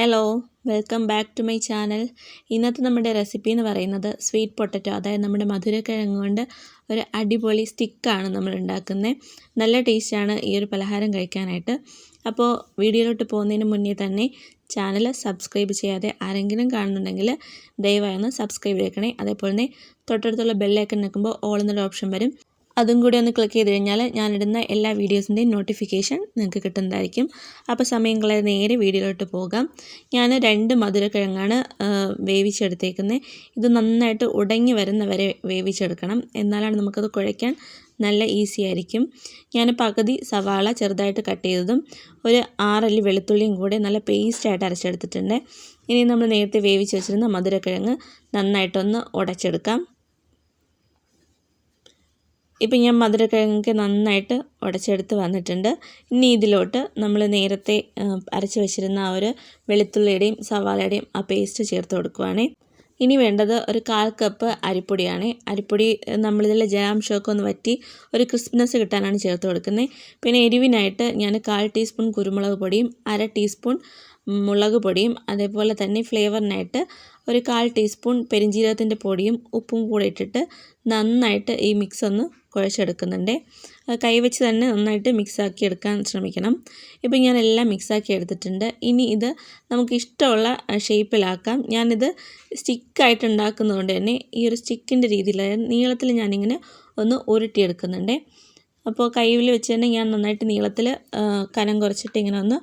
Hello welcome back to my channel ഇന്നത്തെ നമ്മുടെ recipe എന്ന് പറയുന്നത് സ്വീറ്റ് പൊട്ടറ്റോ അതായത് നമ്മുടെ മധുരക്കിഴങ്ങ് കൊണ്ട് ഒരു അടിപൊളി സ്റ്റിക്കാണ് നമ്മൾ ഉണ്ടാക്കുന്നത്. നല്ല ടേസ്റ്റാണ് ഈ ഒരു പലഹാരം കഴിക്കാനായിട്ട്. അപ്പോൾ വീഡിയോയിലോട്ട് പോകുന്നതിന് മുന്നേ തന്നെ ചാനൽ സബ്സ്ക്രൈബ് ചെയ്യാതെ ആരെങ്കിലും കാണുന്നുണ്ടെങ്കിൽ ദയവായി ഒന്ന് സബ്സ്ക്രൈബ് ചെയ്യണേ അതേപോലെ തന്നെ തൊട്ടടുത്തുള്ള ബെല്ലൈക്കൺ നിൽക്കുമ്പോൾ ഓൾ എന്നൊരു ഓപ്ഷൻ വരും. അതും കൂടി ഒന്ന് ക്ലിക്ക് ചെയ്ത് കഴിഞ്ഞാൽ ഞാനിടുന്ന എല്ലാ വീഡിയോസിന്റെയും നോട്ടിഫിക്കേഷൻ നിങ്ങൾക്ക് കിട്ടുന്നതായിരിക്കും. അപ്പോൾ സമയം നേരെ വീഡിയോയിലോട്ട് പോകാം. ഞാൻ രണ്ട് മധുരക്കിഴങ്ങാണ് വേവിച്ചെടുത്തേക്കുന്നത് ഇത് നന്നായിട്ട് ഉടങ്ങി വരുന്ന വരെ വേവിച്ചെടുക്കണം. എന്നാലാണ് നമുക്കത് കുഴയ്ക്കാൻ നല്ല ഈസി ആയിരിക്കും. ഞാൻ പകുതി സവാള ചെറുതായിട്ട് കട്ട് ചെയ്തതും ഒരു ആറല്ലി വെളുത്തുള്ളിയും കൂടെ നല്ല പേസ്റ്റായിട്ട് അരച്ചെടുത്തിട്ടുണ്ട്. ഇനി നമ്മൾ നേരത്തെ വേവിച്ച് വെച്ചിരുന്ന മധുരക്കിഴങ്ങ് നന്നായിട്ടൊന്ന് ഉടച്ചെടുക്കാം. ഇപ്പം ഞാൻ മധുരക്കിഴങ്ങൊക്കെ നന്നായിട്ട് ഉടച്ചെടുത്ത് വന്നിട്ടുണ്ട്. ഇനി ഇതിലോട്ട് നമ്മൾ നേരത്തെ അരച്ച് വെച്ചിരുന്ന ആ ഒരു വെളുത്തുള്ളിയുടെയും സവാളയുടെയും ആ പേസ്റ്റ് ചേർത്ത് കൊടുക്കുവാണേ. ഇനി വേണ്ടത് ഒരു കാൽ കപ്പ് അരിപ്പൊടിയാണ്. അരിപ്പൊടി നമ്മളിതിൽ ജലാംശമൊക്കെ ഒന്ന് വറ്റി ഒരു ക്രിസ്പ്നെസ് കിട്ടാനാണ് ചേർത്ത് കൊടുക്കുന്നത്. പിന്നെ എരിവിനായിട്ട് ഞാൻ കാൽ ടീസ്പൂൺ കുരുമുളക് പൊടിയും അര ടീസ്പൂൺ മുളക് പൊടിയും അതേപോലെ തന്നെ ഫ്ലേവറിനായിട്ട് ഒരു കാൽ ടീസ്പൂൺ പെരിഞ്ജീരകത്തിന്റെ പൊടിയും ഉപ്പും കൂടെ ഇട്ടിട്ട് നന്നായിട്ട് ഈ മിക്സ് ഒന്ന് കുഴച്ചെടുക്കുന്നുണ്ട്. കൈവച്ച് തന്നെ നന്നായിട്ട് മിക്സാക്കി എടുക്കാൻ ശ്രമിക്കണം. ഇപ്പം ഞാൻ എല്ലാം മിക്സാക്കി എടുത്തിട്ടുണ്ട്. ഇനി ഇത് നമുക്ക് ഇഷ്ടമുള്ള ഷേപ്പിലാക്കാം. ഞാനിത് സ്റ്റിക്കായിട്ട് ഉണ്ടാക്കുന്നതുകൊണ്ട് തന്നെ ഈ ഒരു സ്റ്റിക്കിന്റെ രീതിയിൽ നീളത്തിൽ ഞാനിങ്ങനെ ഒന്ന് ഉരുട്ടിയെടുക്കുന്നുണ്ട്. അപ്പോൾ കയ്യിൽ വെച്ച് തന്നെ ഞാൻ നന്നായിട്ട് നീളത്തിൽ കനം കുറച്ചിട്ട് ഇങ്ങനെ ഒന്ന്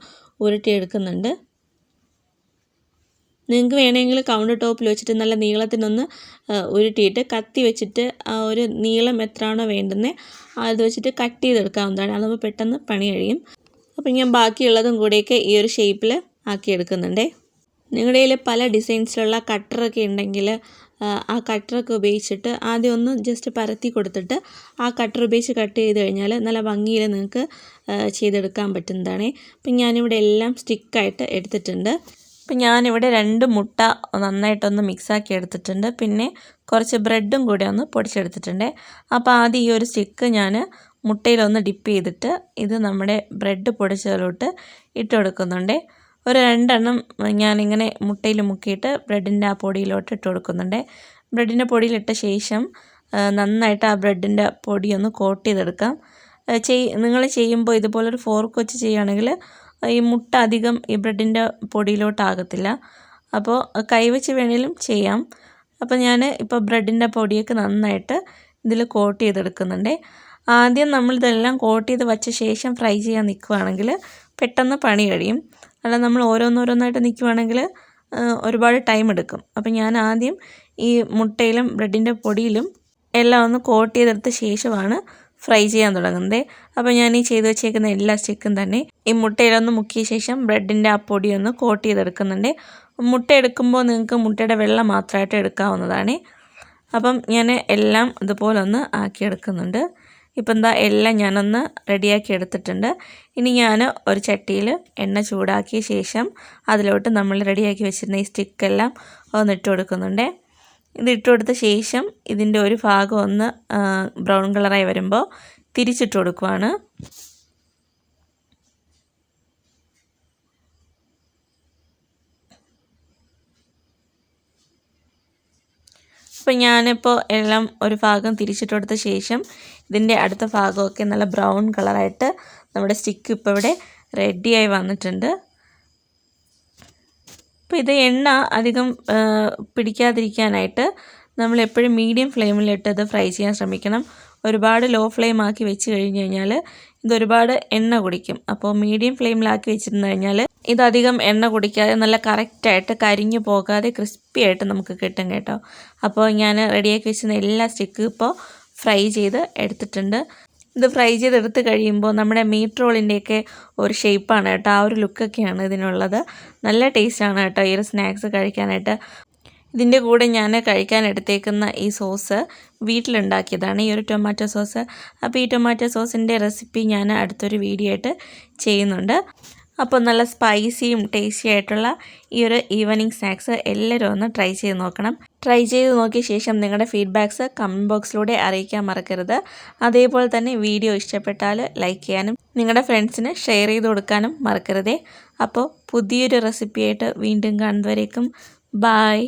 ഉരുട്ടിയെടുക്കുന്നുണ്ട്. നിങ്ങൾക്ക് വേണമെങ്കിൽ കൗണ്ടർ ടോപ്പിൽ വെച്ചിട്ട് നല്ല നീളത്തിനൊന്ന് ഉരുട്ടിയിട്ട് കത്തി വെച്ചിട്ട് ആ ഒരു നീളം എത്രയാണോ വേണ്ടുന്നത് അത് വെച്ചിട്ട് കട്ട് ചെയ്തെടുക്കാവുന്നതാണ്. അതാകുമ്പോൾ പെട്ടെന്ന് പണി കഴിയും. അപ്പോൾ ഞാൻ ബാക്കിയുള്ളതും കൂടെയൊക്കെ ഈ ഒരു ഷേപ്പിൽ ആക്കിയെടുക്കുന്നുണ്ടേ നിങ്ങളുടെ കയ്യിൽ പല ഡിസൈൻസിലുള്ള കട്ടറൊക്കെ ഉണ്ടെങ്കിൽ ആ കട്ടറൊക്കെ ഉപയോഗിച്ചിട്ട് ആദ്യം ഒന്ന് ജസ്റ്റ് പരത്തി കൊടുത്തിട്ട് ആ കട്ടർ ഉപയോഗിച്ച് കട്ട് ചെയ്ത് കഴിഞ്ഞാൽ നല്ല ഭംഗിയിൽ നിങ്ങൾക്ക് ചെയ്തെടുക്കാൻ പറ്റുന്നതാണ്. അപ്പം ഞാനിവിടെ എല്ലാം സ്റ്റിക്കായിട്ട് എടുത്തിട്ടുണ്ട്. അപ്പം ഞാനിവിടെ രണ്ട് മുട്ട നന്നായിട്ടൊന്ന് മിക്സാക്കി എടുത്തിട്ടുണ്ട്. പിന്നെ കുറച്ച് ബ്രെഡും കൂടി ഒന്ന് പൊടിച്ചെടുത്തിട്ടുണ്ട്. അപ്പോൾ ആദ്യം ഈ ഒരു സ്റ്റിക്ക് ഞാൻ മുട്ടയിലൊന്ന് ഡിപ്പ് ചെയ്തിട്ട് ഇത് നമ്മുടെ ബ്രെഡ് പൊടിച്ചതിലോട്ട് ഇട്ട് കൊടുക്കുന്നുണ്ട്. ഒരു രണ്ടെണ്ണം ഞാനിങ്ങനെ മുട്ടയിൽ മുക്കിയിട്ട് ബ്രെഡിന്റെ ആ പൊടിയിലോട്ട് ഇട്ട് കൊടുക്കുന്നുണ്ട്. ബ്രെഡിന്റെ പൊടിയിലിട്ട ശേഷം നന്നായിട്ട് ആ ബ്രെഡിന്റെ പൊടിയൊന്ന് കോട്ട് ചെയ്തെടുക്കാം. ചെയ് നിങ്ങൾ ചെയ്യുമ്പോൾ ഇതുപോലൊരു ഫോർക്ക് വെച്ച് ചെയ്യുകയാണെങ്കിൽ ഈ മുട്ട അധികം ഈ ബ്രെഡിന്റെ പൊടിയിലോട്ടാകത്തില്ല. അപ്പോൾ കൈവച്ച് വേണേലും ചെയ്യാം. അപ്പോൾ ഞാൻ ഇപ്പോൾ ബ്രെഡിന്റെ പൊടിയൊക്കെ നന്നായിട്ട് ഇതിൽ കോട്ട് ചെയ്തെടുക്കുന്നുണ്ട്. ആദ്യം നമ്മൾ ഇതെല്ലാം കോട്ട് ചെയ്ത് വച്ച ശേഷം ഫ്രൈ ചെയ്യാൻ നിൽക്കുകയാണെങ്കിൽ പെട്ടെന്ന് പണി കഴിയും. അല്ല നമ്മൾ ഓരോന്നോരോന്നായിട്ട് നിൽക്കുവാണെങ്കിൽ ഒരുപാട് ടൈം എടുക്കും. അപ്പോൾ ഞാൻ ആദ്യം ഈ മുട്ടയിലും ബ്രെഡിന്റെ പൊടിയിലും എല്ലാം ഒന്ന് കോട്ട് ചെയ്തെടുത്ത ശേഷമാണ് ഫ്രൈ ചെയ്യാൻ തുടങ്ങുന്നത്. അപ്പോൾ ഞാൻ ഈ ചെയ്ത് വെച്ചേക്കുന്ന എല്ലാ സ്റ്റിക്കും തന്നെ ഈ മുട്ടയിലൊന്ന് മുക്കിയ ശേഷം ബ്രെഡിന്റെ ആ പൊടി ഒന്ന് കോട്ട് ചെയ്തെടുക്കുന്നുണ്ട്. മുട്ട എടുക്കുമ്പോൾ നിങ്ങൾക്ക് മുട്ടയുടെ വെള്ളം മാത്രമായിട്ട് എടുക്കാവുന്നതാണ്. അപ്പം ഞാൻ എല്ലാം ഇതുപോലെ ഒന്ന് ആക്കിയെടുക്കുന്നുണ്ട്. ഇപ്പം എന്താ എല്ലാം ഞാനൊന്ന് റെഡിയാക്കി എടുത്തിട്ടുണ്ട്. ഇനി ഞാൻ ഒരു ചട്ടിയിൽ എണ്ണ ചൂടാക്കിയ ശേഷം അതിലോട്ട് നമ്മൾ റെഡിയാക്കി വെച്ചിരുന്ന ഈ സ്റ്റിക്കെല്ലാം ഒന്ന് ഇട്ട് കൊടുക്കുന്നുണ്ട്. ഇത് ഇട്ട് കൊടുത്ത ശേഷം ഇതിന്റെ ഒരു ഭാഗം ഒന്ന് ബ്രൗൺ കളറായി വരുമ്പോൾ തിരിച്ചിട്ട് കൊടുക്കുവാണ്. അപ്പോൾ ഞാനിപ്പോൾ എല്ലാം ഒരു ഭാഗം തിരിച്ചിട്ട് കൊടുത്ത ശേഷം ഇതിന്റെ അടുത്ത ഭാഗമൊക്കെ നല്ല ബ്രൗൺ കളറായിട്ട് നമ്മുടെ സ്റ്റിക്ക് ഇപ്പോൾ ഇവിടെ റെഡിയായി വന്നിട്ടുണ്ട്. അപ്പോൾ ഇത് എണ്ണ അധികം പിടിക്കാതിരിക്കാനായിട്ട് നമ്മൾ എപ്പോഴും മീഡിയം ഫ്ലെയിമിലിട്ട് ഇത് ഫ്രൈ ചെയ്യാൻ ശ്രമിക്കണം. ഒരുപാട് ലോ ഫ്ലെയിം ആക്കി വെച്ച് കഴിഞ്ഞ് കഴിഞ്ഞാൽ ഇതൊരുപാട് എണ്ണ കുടിക്കും. അപ്പോൾ മീഡിയം ഫ്ലെയിമിലാക്കി വെച്ചിരുന്നു കഴിഞ്ഞാൽ ഇതധികം എണ്ണ കുടിക്കാതെ നല്ല കറക്റ്റായിട്ട് കരിഞ്ഞു പോകാതെ ക്രിസ്പി ആയിട്ട് നമുക്ക് കിട്ടും കേട്ടോ. അപ്പോൾ ഞാൻ റെഡിയാക്കി വെച്ചിരുന്ന എല്ലാ സ്റ്റിക്കും ഇപ്പോൾ ഫ്രൈ ചെയ്ത് എടുത്തിട്ടുണ്ട്. ഇത് ഫ്രൈ ചെയ്തെടുത്ത് കഴിയുമ്പോൾ നമ്മുടെ മീറ്റ് റോളിന്റെയൊക്കെ ഒരു ഷേപ്പാണ് കേട്ടോ. ആ ഒരു ലുക്കൊക്കെയാണ് ഇതിനുള്ളത്. നല്ല ടേസ്റ്റാണ് കേട്ടോ ഈ ഒരു സ്നാക്സ് കഴിക്കാനായിട്ട്. ഇതിന്റെ കൂടെ ഞാൻ കഴിക്കാൻ എടുത്തേക്കുന്ന ഈ സോസ് വീട്ടിലുണ്ടാക്കിയതാണ് ഈ ഒരു ടൊമാറ്റോ സോസ് അപ്പോൾ ഈ ടൊമാറ്റോ സോസിന്റെ റെസിപ്പി ഞാൻ അടുത്തൊരു വീഡിയോ ആയിട്ട് ചെയ്യുന്നുണ്ട്. അപ്പോൾ നല്ല സ്പൈസിയും ടേസ്റ്റി ആയിട്ടുള്ള ഈ ഒരു ഈവനിങ് സ്നാക്സ് എല്ലാവരും ഒന്ന് ട്രൈ ചെയ്ത് നോക്കണം. ട്രൈ ചെയ്ത് നോക്കിയ ശേഷം നിങ്ങളുടെ ഫീഡ്ബാക്ക്സ് കമന്റ് ബോക്സിലൂടെ അറിയിക്കാൻ മറക്കരുത്. അതേപോലെ തന്നെ വീഡിയോ ഇഷ്ടപ്പെട്ടാൽ ലൈക്ക് ചെയ്യാനും നിങ്ങളുടെ ഫ്രണ്ട്സിന് ഷെയർ ചെയ്ത് കൊടുക്കാനും മറക്കരുതേ. അപ്പോൾ പുതിയൊരു റെസിപ്പിയായിട്ട് വീണ്ടും കാണുന്നവരേക്കും ബായ്